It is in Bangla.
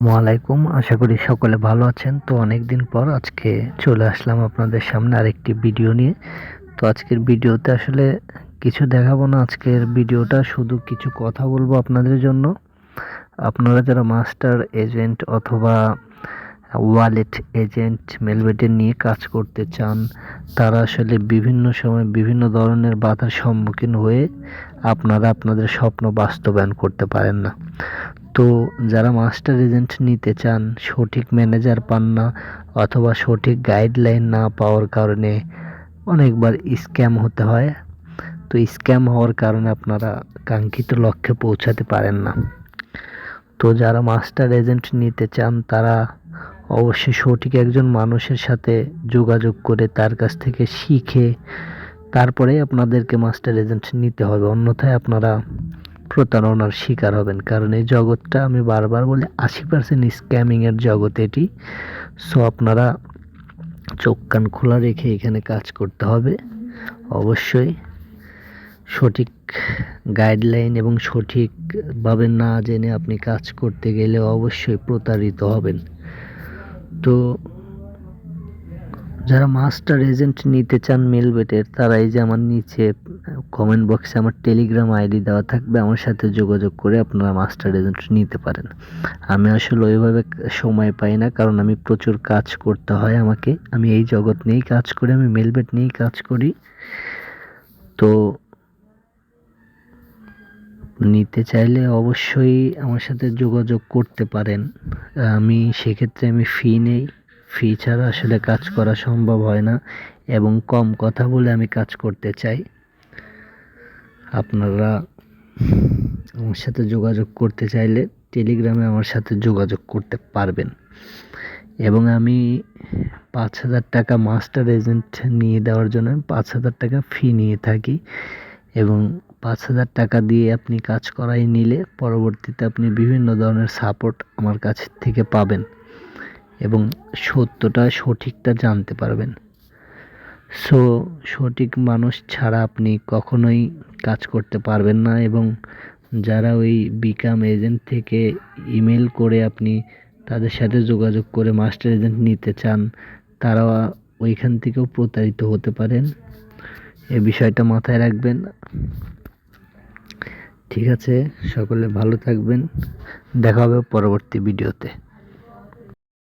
ওয়ালাইকুম, আশা করি সকলে ভালো আছেন। তো অনেক দিন পর আজকে চলে আসলাম আপনাদের সামনে আরেকটি ভিডিও নিয়ে। তো আজকের ভিডিওতে আসলে কিছু দেখাবো না। আজকের ভিডিওটা শুধু কিছু কথা বলব আপনাদের জন্য। আপনারা যারা মাস্টার এজেন্ট অথবা ওয়ালেট এজেন্ট মেলবেটের নিয়ে কাজ করতে চান, তারা আসলে বিভিন্ন সময় বিভিন্ন ধরনের বাধার সম্মুখীন হয়ে আপনারা আপনাদের স্বপ্ন বাস্তবায়ন করতে পারেন না। তো যারা মাস্টার এজেন্ট নিতে চান, সঠিক ম্যানেজার পান না অথবা সঠিক গাইডলাইন না পাওয়ার কারণে অনেকবার স্ক্যাম হতে হয়, তো স্ক্যাম হওয়ার কারণে আপনারা কাঙ্ক্ষিত লক্ষ্যে পৌঁছাতে পারেন না। তো যারা মাস্টার এজেন্ট নিতে চান, তারা অবশ্যই সঠিক একজন মানুষের সাথে যোগাযোগ করে তার কাছ থেকে শিখে তারপরে আপনাদেরকে মাস্টার এজেন্ট নিতে হবে। অন্যথায় আপনারা প্রতারণার শিকার হবেন। কারণ এই জগৎটা আমি বারবার বলি, আশি পার্সেন্ট স্ক্যামিংয়ের জগৎ এটি। সো আপনারা চোখ কান খোলা রেখে এখানে কাজ করতে হবে। অবশ্যই সঠিক গাইডলাইন এবং সঠিকভাবে না জেনে আপনি কাজ করতে গেলে অবশ্যই প্রতারিত হবেন। তো যারা মাস্টার এজেন্ট নিতে চান মেলবেটের তারা এই যে আমার নিচে কমেন্ট বক্সে আমার টেলিগ্রাম আইডি দেওয়া থাকবে। আমার সাথে যোগাযোগ করে আপনারা মাস্টার এজেন্ট নিতে পারেন। আমি আসলে ওইভাবে সময় পাই না, কারণ আমি প্রচুর কাজ করতে হয় আমাকে। আমি এই জগৎ নিয়েই কাজ করি, আমি মেলবেট নিয়েই কাজ করি। তো নিতে চাইলে অবশ্যই আমার সাথে যোগাযোগ করতে পারেন। আমি সেক্ষেত্রে আমি ফি নেই। ফি ছাড়া আসলে কাজ করা সম্ভব হয় না এবং কম কথা বলে আমি কাজ করতে চাই। আপনারা আমার সাথে যোগাযোগ করতে চাইলে টেলিগ্রামে আমার সাথে যোগাযোগ করতে পারবেন। এবং আমি পাঁচ হাজার টাকা মাস্টার এজেন্ট নিয়ে দেওয়ার জন্য পাঁচ হাজার টাকা ফি নিয়ে থাকি এবং পাঁচ হাজার টাকা দিয়ে আপনি কাজ করাই নিলে পরবর্তীতে আপনি বিভিন্ন ধরনের সাপোর্ট আমার কাছ থেকে পাবেন। এবং সত্যটা, সঠিকটা জানতে পারবেন। সো সঠিক মানুষ ছাড়া আপনি কখনোই কাজ করতে পারবেন না এবং যারা ওই বিকাম এজেন্ট থেকে ইমেল করে আপনি তাদের সাথে যোগাযোগ করে মাস্টার এজেন্ট নিতে চান তারা ওইখান থেকেও প্রতারিত হতে পারেন। এ বিষয়টা মাথায় রাখবেন। ঠিক আছে, সকলে ভালো থাকবেন। দেখা হবে পরবর্তী ভিডিওতে।